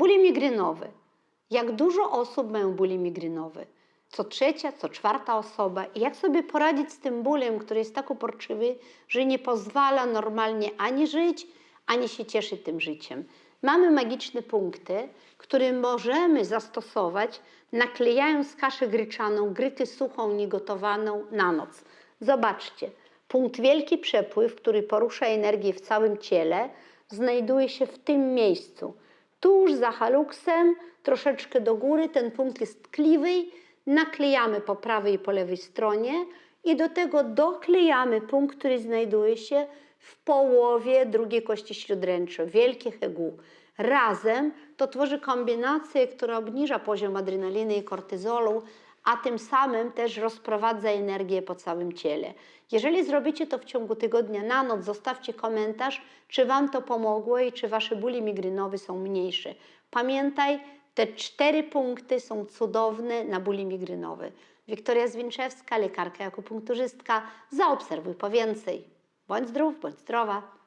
Bóle migrenowe. Jak dużo osób mają bóle migrenowe? Co trzecia, co czwarta osoba. I jak sobie poradzić z tym bólem, który jest tak uporczywy, że nie pozwala normalnie ani żyć, ani się cieszyć tym życiem? Mamy magiczne punkty, które możemy zastosować, naklejając kaszę gryczaną, grykę suchą, niegotowaną na noc. Zobaczcie, punkt wielki przepływ, który porusza energię w całym ciele, znajduje się w tym miejscu. Tuż za haluksem, troszeczkę do góry, ten punkt jest tkliwy, naklejamy po prawej i po lewej stronie i do tego doklejamy punkt, który znajduje się w połowie drugiej kości śródręcza, wielkie hegu. Razem to tworzy kombinację, która obniża poziom adrenaliny i kortyzolu, a tym samym też rozprowadza energię po całym ciele. Jeżeli zrobicie to w ciągu tygodnia na noc, zostawcie komentarz, czy Wam to pomogło i czy Wasze bóle migrenowe są mniejsze. Pamiętaj, te cztery punkty są cudowne na bóle migrenowe. Wiktoria Zwinczewska, lekarka akupunkturzystka. Zaobserwuj po więcej. Bądź zdrów, bądź zdrowa.